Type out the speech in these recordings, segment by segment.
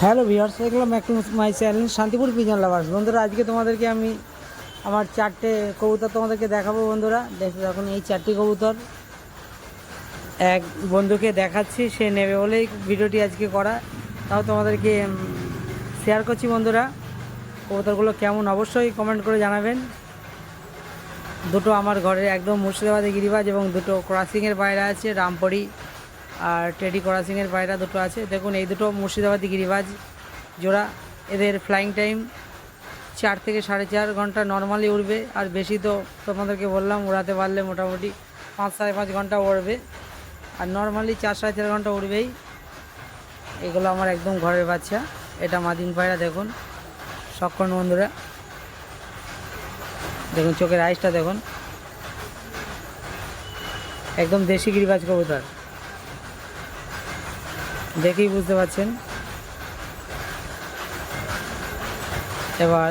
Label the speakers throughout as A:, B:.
A: Hello viewers দেখলাম একটু my channel Shantipur pigeon lovers বন্ধুরা, আজকে তোমাদেরকে আমি আমার চারটে কবুতর তোমাদেরকে দেখাবো বন্ধুরা। দেখো এখন এই চারটি কবুতর। এক বন্ধুকে দেখাচ্ছি, সে নেবে বলেই ভিডিওটি আজকে করা। তাও তোমাদেরকে শেয়ার করছি বন্ধুরা। কবুতরগুলো কেমন? অবশ্যই কমেন্ট করে জানাবেন। দুটো আমার ঘরের একদম মুর্শিদাবাদে গিরিবাজ এবং দুটো ক্রসিংয়ের বাইরে আছে, রামপরি। আর টেডি করাসিংয়ের পায়রা দুটো আছে। দেখুন, এই দুটো মুর্শিদাবাদি গিরিবাজ জোড়া। এদের ফ্লাইং টাইম চার থেকে সাড়ে চার ঘণ্টা নর্মালি উড়বে। আর বেশি তো তোমাদেরকে বললাম, উড়াতে পারলে মোটামুটি পাঁচ সাড়ে পাঁচ ঘণ্টা উড়বে। আর নর্মালি চার সাড়ে চার ঘণ্টা উড়বেই। এগুলো আমার একদম ঘরের বাচ্চা। এটা মাদিন পায়রা দেখুন, সক্ষণ বন্ধুরা। দেখুন, চোখের আইসটা দেখুন। একদম দেশি গিরিবাজ কবুতর। দেখেই বুঝতে পারছেন। এবার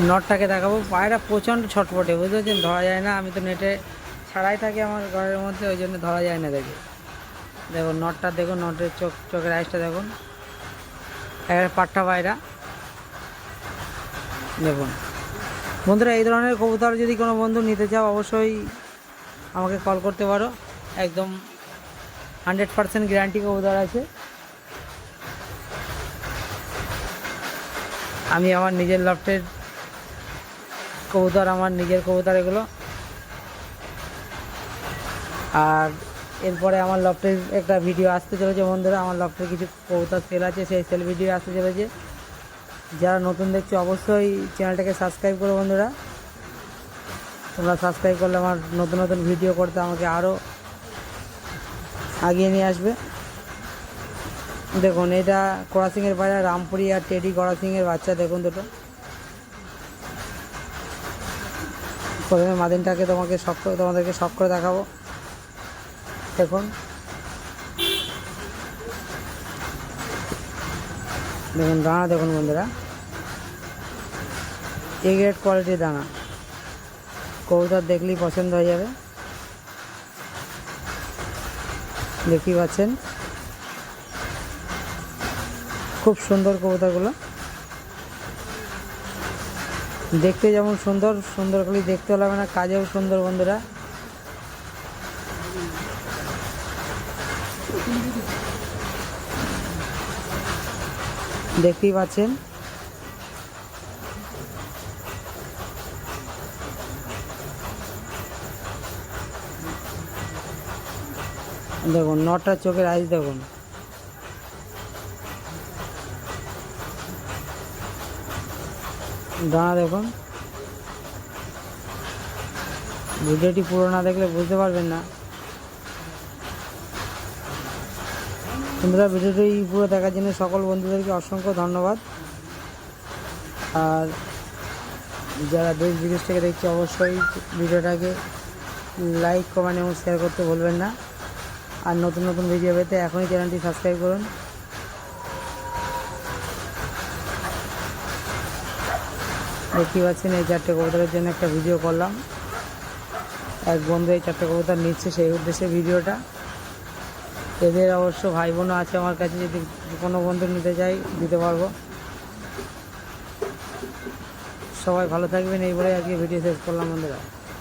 A: নটটাকে দেখাবো। পায়রা প্রচণ্ড ছটপটে, বুঝতে পারছেন? ধরা যায় না, আমি তো নেটে ছাড়াই থাকি আমার ঘরের মধ্যে, ওই জন্য ধরা যায় না দেখে। দেখুন, নটটা দেখুন, নটের চোখ, চোখের আইসটা দেখুন। একটা পাট্টা পায়রা। দেখুন। বন্ধুরা, এই ধরনের কবুতর যদি কোনো বন্ধু নিতে চাও, অবশ্যই আমাকে কল করতে পারো। একদম হান্ড্রেড পার্সেন্ট গ্যারান্টি কবুতর আছে। আমি আমার নিজের লফটের কবুতর, আমার নিজের কবুতর এগুলো। আর এরপরে আমার লফটের একটা ভিডিও আসতে চলেছে বন্ধুরা, আমার লফটের কিছু কবুতর সেল আছে, সেই সেল ভিডিও আসতে চলেছে। যারা নতুন দেখছ অবশ্যই চ্যানেলটাকে সাবস্ক্রাইব করো বন্ধুরা। তোমরা সাবস্ক্রাইব করলে আমার নতুন নতুন ভিডিও করতে আমাকে আরও আগিয়ে নিয়ে আসবে। দেখুন, এটা ক্রসিংয়ের বাইরে রামপুরি আর টেডি ক্রসিংয়ের বাচ্চা, দেখুন দুটো। প্রথমে মাদিনটাকে তোমাকে শখ করে, তোমাদেরকে শখ করে দেখাবো। দেখুন। দেখুন, দানা, দেখুন বন্ধুরা। এ গ্রেড কোয়ালিটির দানা। কবুতর দেখলেই পছন্দ হয়ে যাবে। দেখতেই পাচ্ছেন। খুব সুন্দর কবুতরগুলো। দেখতে যেমন সুন্দর সুন্দর খালি দেখতে হলে না, কাজেও সুন্দর বন্ধুরা। দেখতেই পাচ্ছেন। দেখুন, নটা চোখের আইস দেখুন। দানা দেখুন। ভিডিওটি পুরো না দেখলে বুঝতে পারবেন না। বন্ধুরা ভিডিওটি পুরো দেখার জন্য সকল বন্ধুদেরকে অসংখ্য ধন্যবাদ। আর যারা দেশ বিদেশ থেকে দেখছে, অবশ্যই ভিডিওটাকে লাইক কমেন্ট এবং শেয়ার করতে ভুলবেন না। আর নতুন নতুন ভিডিও পেতে এখনই চ্যানেলটি সাবস্ক্রাইব করুন। দেখতেই পাচ্ছেন এই চারটে কবুতরের জন্য একটা ভিডিও করলাম। এক বন্ধু এই চারটে কবুতর নিচ্ছে সেই উদ্দেশ্যে ভিডিওটা এদের অবশ্য ভাই বোনও আছে আমার কাছে, যদি কোনো বন্ধু নিতে চাই, দিতে পারব। সবাই ভালো থাকবেন, এই বলে আজকে ভিডিও শেষ করলাম বন্ধুরা।